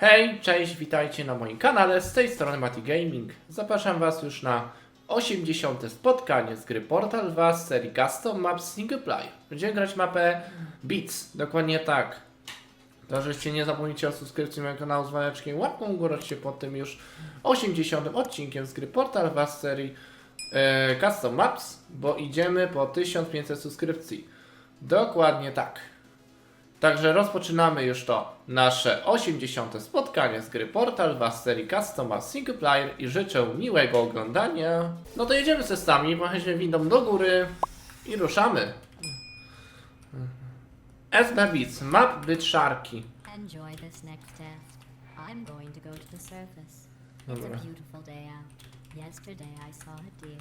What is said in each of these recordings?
Hej, cześć, witajcie na moim kanale, z tej strony Mati Gaming. Zapraszam Was już na 80. spotkanie z gry Portal 2 z serii Custom Maps Single Player. Będziemy grać mapę Beats, dokładnie tak. To, żeście nie zapomnijcie o subskrypcji mojego kanału z waleczkiem łapką w górę się pod tym już 80. odcinkiem z gry Portal 2 z serii e, Custom Maps, bo idziemy po 1500 subskrypcji. Dokładnie tak. Także rozpoczynamy już to nasze 80. spotkanie z gry Portal 2 z serii Custom Maps Single Player i życzę miłego oglądania. No to jedziemy ze stami, pochęćmy windą do góry i ruszamy. SB Beats, map Byczarki. Enjoy this next test. I'm going to go to the surface. It's Dobra. a beautiful day out. Yesterday I saw a deer.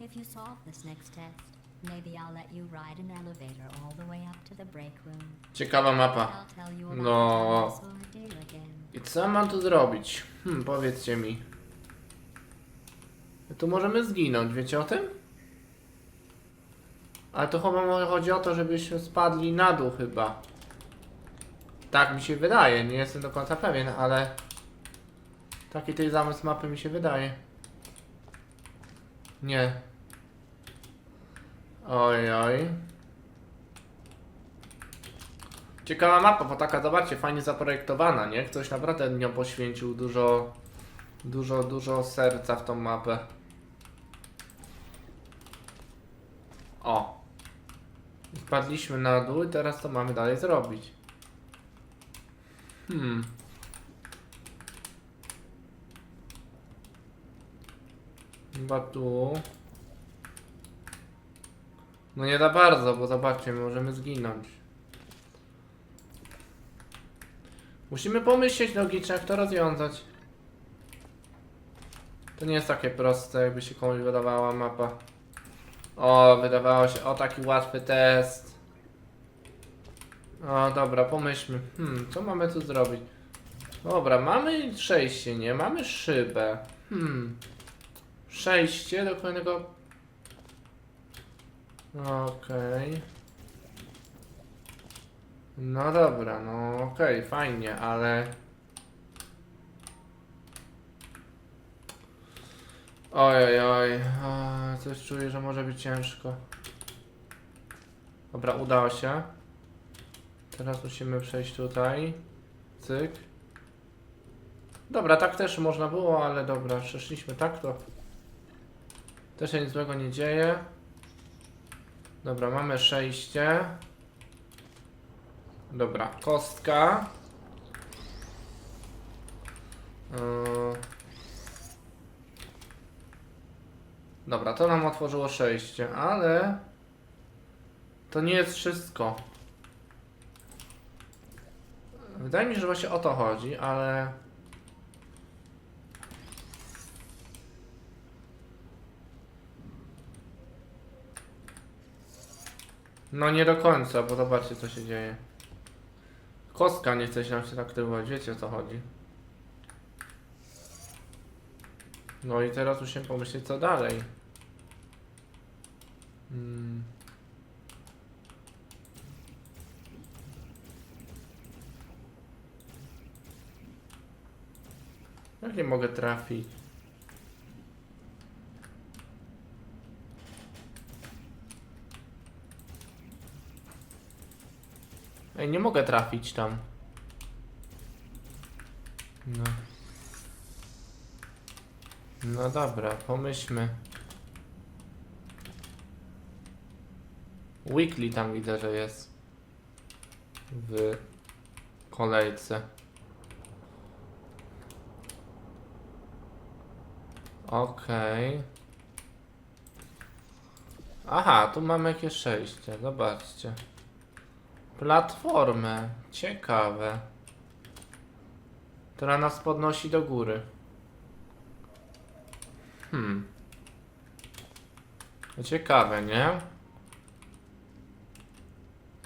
If you solve this next test, maybe I'll let you ride an elevator all the way up to the break room. Ciekawa mapa. I'll tell you about No. the I again. Co mam tu zrobić? Hmm, powiedzcie mi. Tu możemy zginąć, wiecie o tym? Ale to chyba może chodzi o to, żebyśmy spadli na dół chyba. Tak mi się wydaje, nie jestem do końca pewien, ale... Taki tej zamysł mapy mi się wydaje. Nie. Oj, oj. Ciekawa mapa, bo taka, zobaczcie, fajnie zaprojektowana, nie? Ktoś naprawdę nią poświęcił dużo, dużo, dużo serca w tą mapę. O. Spadliśmy na dół i teraz co mamy dalej zrobić? Hmm. Chyba tu. No nie za bardzo, bo zobaczcie, możemy zginąć. Musimy pomyśleć logicznie, jak to rozwiązać. To nie jest takie proste, jakby się komuś wydawała mapa. O, wydawało się, o taki łatwy test. O, dobra, pomyślmy. Hmm, co mamy tu zrobić? Dobra, mamy przejście, nie? Mamy szybę. Hmm. Przejście do kolejnego... Okej. No dobra, no okej, fajnie, ale... Oj, oj, oj, a, coś czuję, że może być ciężko. Dobra, udało się. Teraz musimy przejść tutaj. Cyk. Dobra, tak też można było, ale dobra, przeszliśmy tak to. Też się nic złego nie dzieje. Dobra, mamy przejście. Dobra, kostka. Yy. Dobra, to nam otworzyło przejście, ale to nie jest wszystko. Wydaje mi się, że właśnie o to chodzi, ale no nie do końca, bo zobaczcie co się dzieje. Kostka nie chce się nam się aktywować, wiecie o co chodzi. No i teraz musimy pomyśleć co dalej. Hmm. Jak nie mogę trafić? Ej, nie mogę trafić tam. No. No dobra, pomyślmy. Weekly tam widzę, że jest. W kolejce. Okej. Aha, tu mamy jakieś przejście, zobaczcie. Platformę, ciekawe. Która nas podnosi do góry. Hmm. Ciekawe, nie?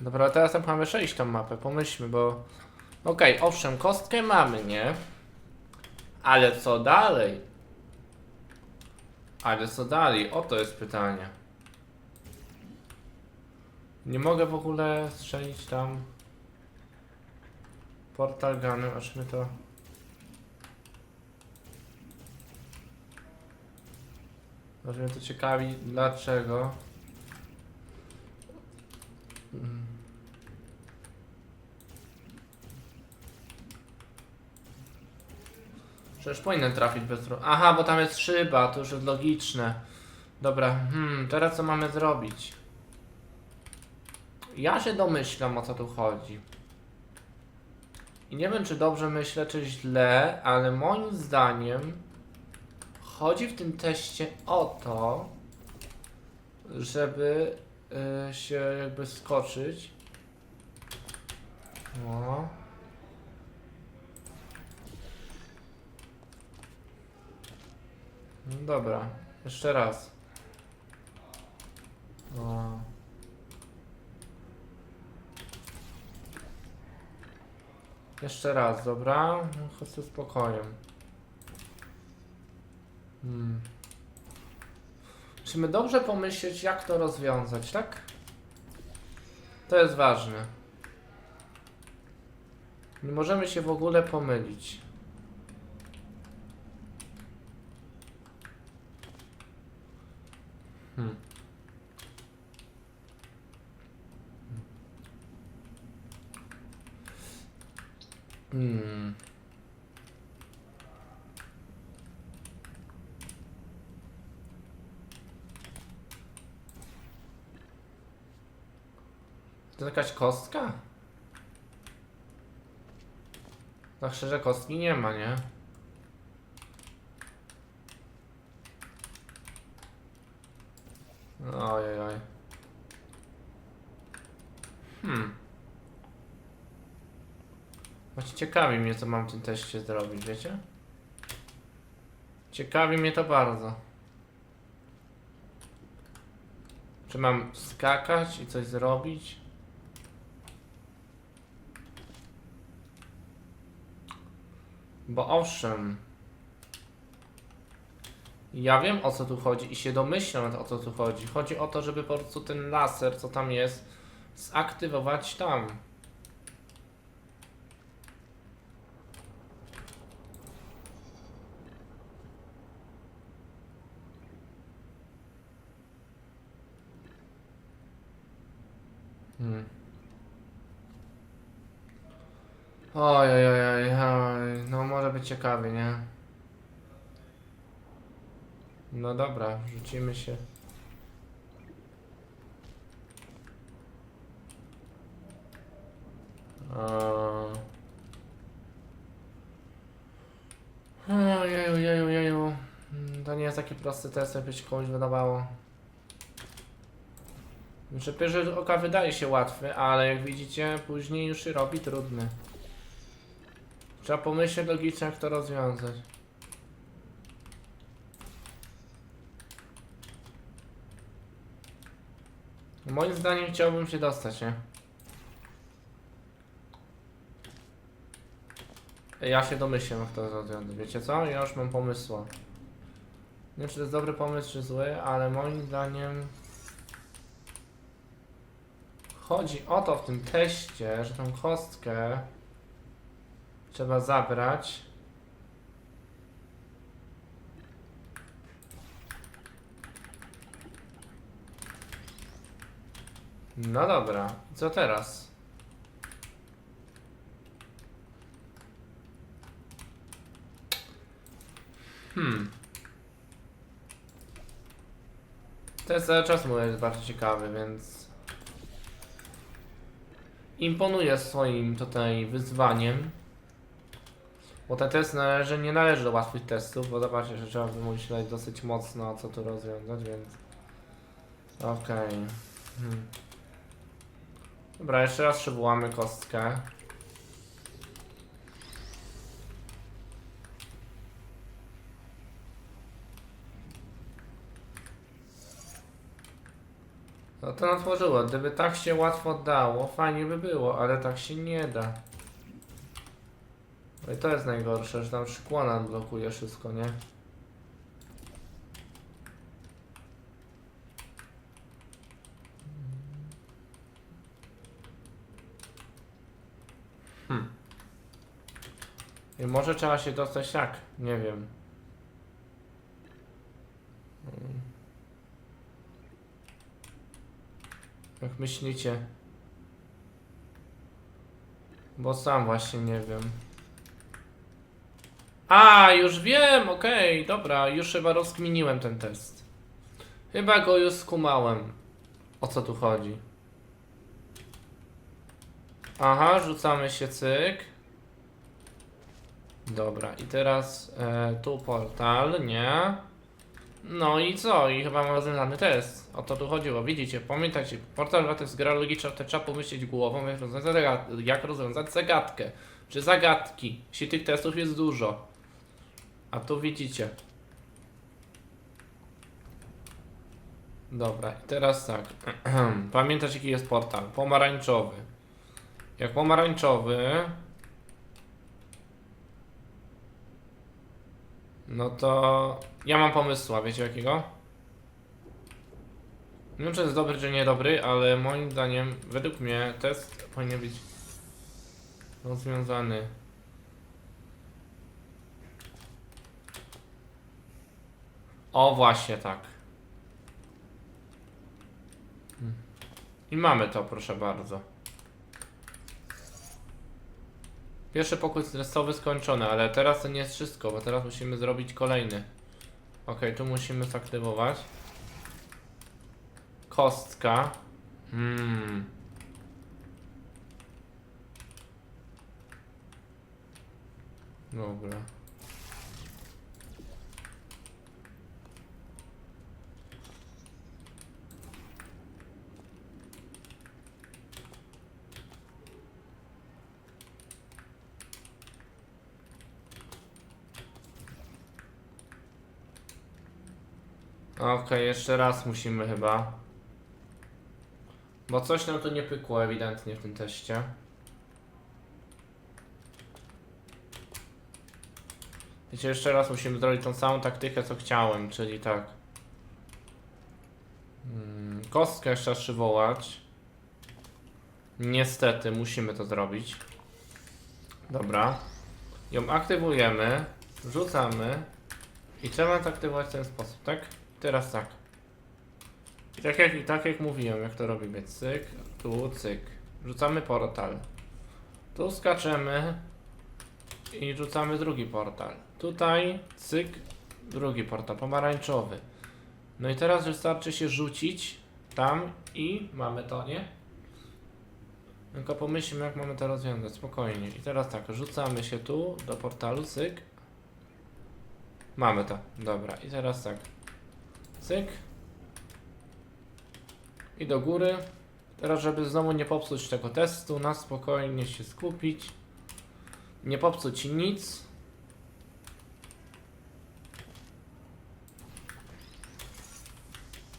Dobra, teraz jak mamy przejść tą mapę, pomyślmy, bo... Okej, owszem, kostkę mamy, nie? Ale co dalej? Ale co dalej? Oto jest pytanie. Nie mogę w ogóle strzelić tam portal gunem, aż to... Aż mnie to ciekawi, dlaczego. Mm. Przecież powinien trafić bez. Aha, bo tam jest szyba, to już jest logiczne. Dobra, hmm, teraz co mamy zrobić? Ja się domyślam o co tu chodzi. I nie wiem, czy dobrze myślę, czy źle, ale moim zdaniem chodzi w tym teście o to, żeby y, się jakby skoczyć. No dobra, jeszcze raz. O. Jeszcze raz, dobra? No, Chodź ze spokojem. Hmm. Musimy dobrze pomyśleć, jak to rozwiązać, tak? To jest ważne. Nie możemy się w ogóle pomylić. Hmm. To jakaś kostka? Tak szczerze kostki nie ma, nie? Ojej, oj. Hmm. Właśnie ciekawi mnie, co mam w tym teście zrobić, wiecie? Ciekawi mnie to bardzo. Czy mam skakać i coś zrobić? Bo owszem, ja wiem o co tu chodzi i się domyślam o co tu chodzi. Chodzi o to, żeby po prostu ten laser, co tam jest, zaktywować tam. Hmm. Oj, oj, oj, oj, no może być ciekawie, nie? No dobra, rzucimy się. Ojeju, jeju, jeju. Mm, To nie jest taki prosty test, jakby się komuś wydawało. Że pierwszy oka wydaje się łatwy, ale jak widzicie, później już się robi trudny. Trzeba pomyśleć logicznie, jak to rozwiązać. Moim zdaniem chciałbym się dostać, nie? Ja się domyślam, jak to rozwiązać. Wiecie co? Ja już mam pomysł. Nie wiem, czy to jest dobry pomysł, czy zły, ale moim zdaniem chodzi o to w tym teście, że tą kostkę trzeba zabrać. No dobra, co teraz? Hmm. Ten cały czas mój jest bardzo ciekawy, więc imponuje swoim tutaj wyzwaniem. Bo ten test należy, nie należy do łatwych testów, bo zobaczcie, że trzeba wymyśleć dosyć mocno, co tu rozwiązać, więc... Okej. Hmm. Dobra, jeszcze raz przywołamy kostkę. No to otworzyło. Gdyby tak się łatwo dało, fajnie by było, ale tak się nie da. No i to jest najgorsze, że tam szkło nam blokuje wszystko, nie? Hmm. I może trzeba się dostać tak, nie wiem. Jak myślicie? Bo sam właśnie nie wiem. A, już wiem, okej, dobra, już chyba rozkminiłem ten test. Chyba go już skumałem. O co tu chodzi? Aha, rzucamy się cyk. Dobra, i teraz e, tu portal, nie? No i co? I chyba mam rozwiązany test. O to tu chodziło. Widzicie, pamiętajcie, portal 2 to jest gra logiczna, to trzeba pomyśleć głową, jak rozwiązać, jak rozwiązać zagadkę. Czy zagadki. Jeśli tych testów jest dużo. A tu widzicie. Dobra, i teraz tak. Pamiętasz jaki jest portal? Pomarańczowy. Jak pomarańczowy. No to. Ja mam pomysł, a wiecie jakiego? Nie wiem, czy jest dobry, czy niedobry, ale moim zdaniem, według mnie, test powinien być rozwiązany. O, właśnie tak. I mamy to, proszę bardzo. Pierwszy pokój stresowy skończony, ale teraz to nie jest wszystko, bo teraz musimy zrobić kolejny. Ok, tu musimy zaktywować. Kostka. Hmm. Dobra. Okej, jeszcze raz musimy chyba. Bo coś nam tu nie pykło ewidentnie w tym teście. Wiecie, jeszcze raz musimy zrobić tą samą taktykę, co chciałem, czyli tak. Mm, Kostkę jeszcze raz przywołać. Niestety, musimy to zrobić. Dobra. Ją aktywujemy, rzucamy i trzeba to aktywować w ten sposób, tak? Teraz tak. I tak jak, i tak jak mówiłem, jak to robimy. Cyk, tu, cyk. Rzucamy portal. Tu skaczemy i rzucamy drugi portal. Tutaj, cyk, drugi portal, pomarańczowy. No i teraz wystarczy się rzucić tam i mamy to, nie? Tylko pomyślmy, jak mamy to rozwiązać, spokojnie. I teraz tak, rzucamy się tu do portalu, cyk. Mamy to, dobra. I teraz tak, cyk. I do góry. Teraz, żeby znowu nie popsuć tego testu, na spokojnie się skupić. Nie popsuć nic.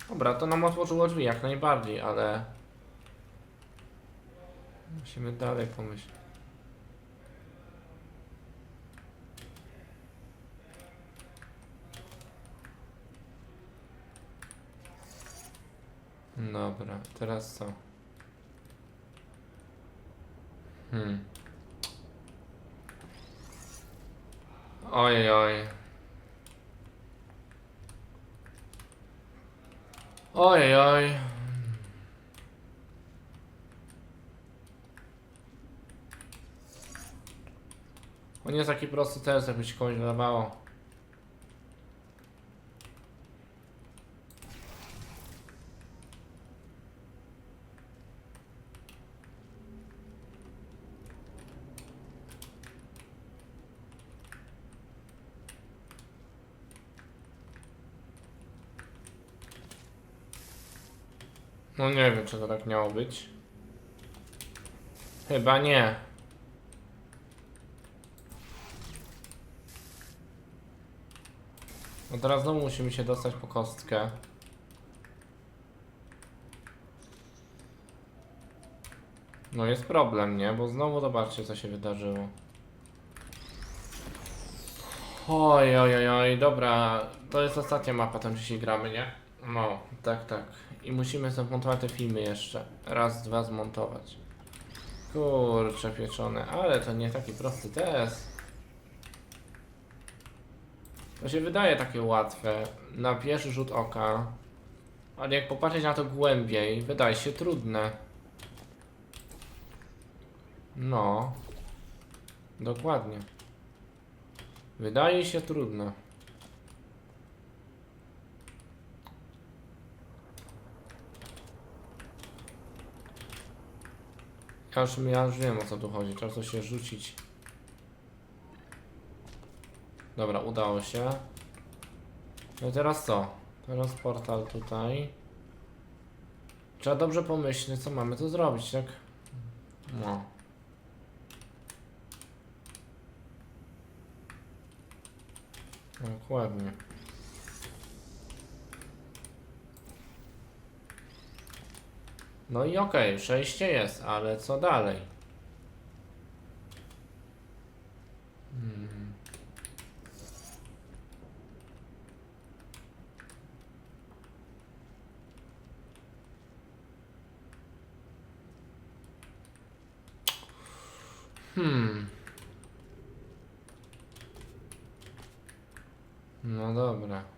Dobra, to nam otworzyło drzwi jak najbardziej, ale... Musimy dalej pomyśleć. Dobra, teraz co? Hmm. Oj, oj. Oj, oj. On jest taki prosty test, jakby się komuś No nie wiem, czy to tak miało być. Chyba nie. No teraz znowu musimy się dostać po kostkę. No jest problem, nie? Bo znowu zobaczcie, co się wydarzyło. Oj, oj, oj, oj, dobra. To jest ostatnia mapa, tam dzisiaj gramy, nie? No, tak, tak. I musimy zamontować te filmy jeszcze. Raz, dwa zmontować. Kurczę pieczone, ale to nie taki prosty test. To się wydaje takie łatwe na pierwszy rzut oka. Ale jak popatrzeć na to głębiej, wydaje się trudne. No. Dokładnie. Wydaje się trudne. Już, ja już wiem o co tu chodzi. Trzeba coś się rzucić. Dobra, udało się. No i teraz co? Teraz portal tutaj. Trzeba dobrze pomyśleć, co mamy tu zrobić, tak? No. Dokładnie. No i okej, przejście jest, ale co dalej? Hmm. Hmm. No dobra.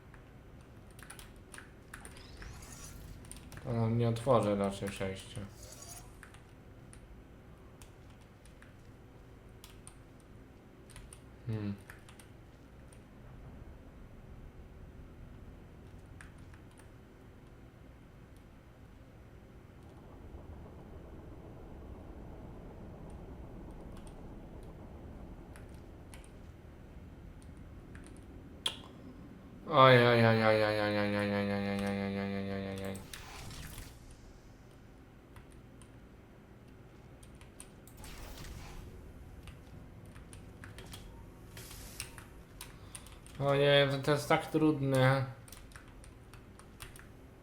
Ona nie otworzy naszych przejścia. Ojej, to, to jest tak trudne.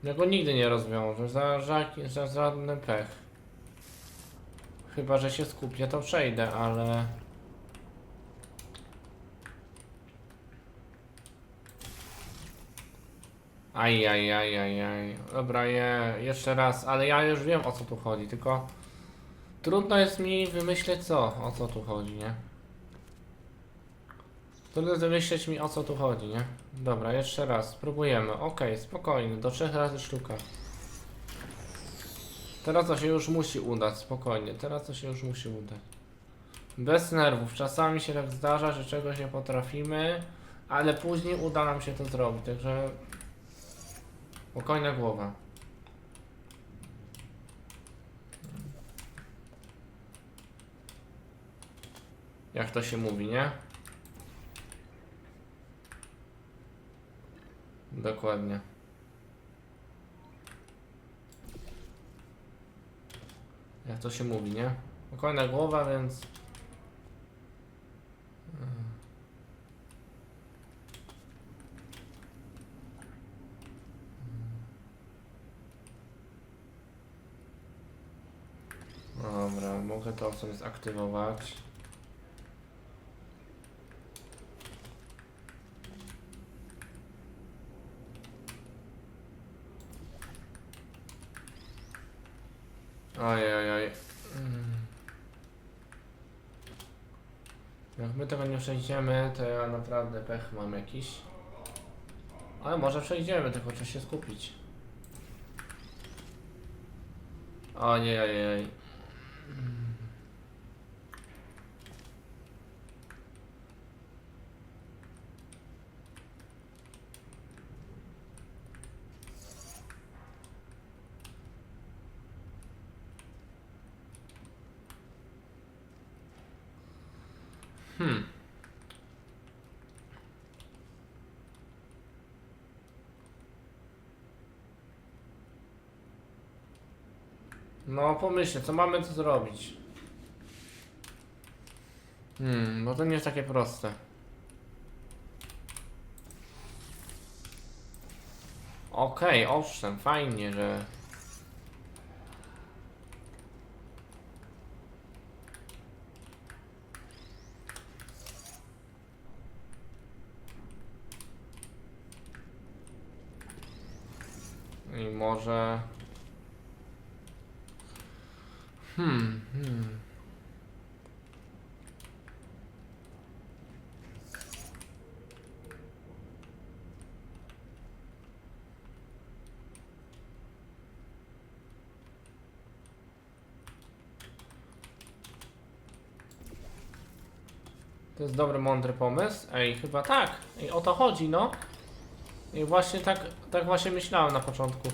Ja go nigdy nie rozwiążę, za, za, za żadny pech. Chyba, że się skupię, to przejdę, ale... Aj, aj, aj, aj, aj. Dobra, je, jeszcze raz, ale ja już wiem o co tu chodzi, tylko trudno jest mi wymyśleć co, o co tu chodzi, nie? Trudno jest wymyśleć mi o co tu chodzi, nie? Dobra, jeszcze raz, spróbujemy. Okej, spokojnie, do trzech razy sztuka. Teraz to się już musi udać, spokojnie, teraz to się już musi udać. Bez nerwów, czasami się tak zdarza, że czegoś nie potrafimy, ale później uda nam się to zrobić, także Spokojna głowa. Jak to się mówi, nie? Dokładnie. Jak to się mówi, nie? Spokojna głowa, więc... Dobra, mogę to sobie zaktywować. Oj, oj. Mm. Jak my tego nie przejdziemy, to ja naprawdę pech mam jakiś. Ale może przejdziemy, tylko trzeba się skupić. O nie, oj, oj. No pomyślę, co mamy tu zrobić? Hmm, no to nie jest takie proste. Okej, owszem, fajnie, że... I może... Hmm, hmm. To jest dobry, mądry pomysł. Ej, chyba tak. Ej, o to chodzi, no. I właśnie tak, tak właśnie myślałem na początku.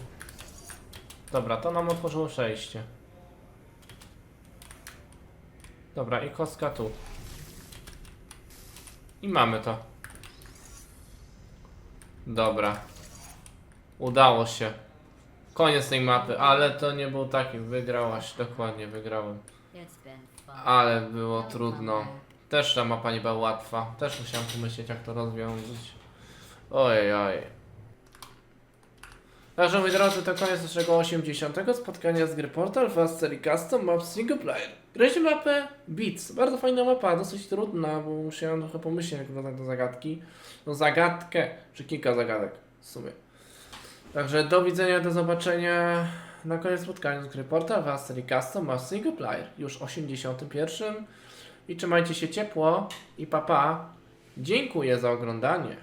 Dobra, to nam otworzyło przejście. Dobra, i kostka tu. I mamy to. Dobra. Udało się. Koniec tej mapy, ale to nie był taki. Wygrałaś, dokładnie wygrałem. Ale było trudno. Też ta mapa nie była łatwa. Też musiałem pomyśleć jak to rozwiązać. Ojej, ojej. Także moi drodzy, to koniec naszego 80. spotkania z gry Portal w serii Custom Maps Single Player. Graliśmy mapę Beats. Bardzo fajna mapa, dosyć trudna, bo musiałem trochę pomyśleć jak rozwiązać do zagadki. No zagadkę, czy kilka zagadek w sumie. Także do widzenia, do zobaczenia na koniec spotkania z gry Portal w serii Custom Maps Single Player. Już 81. I trzymajcie się ciepło i papa. Pa. Dziękuję za oglądanie.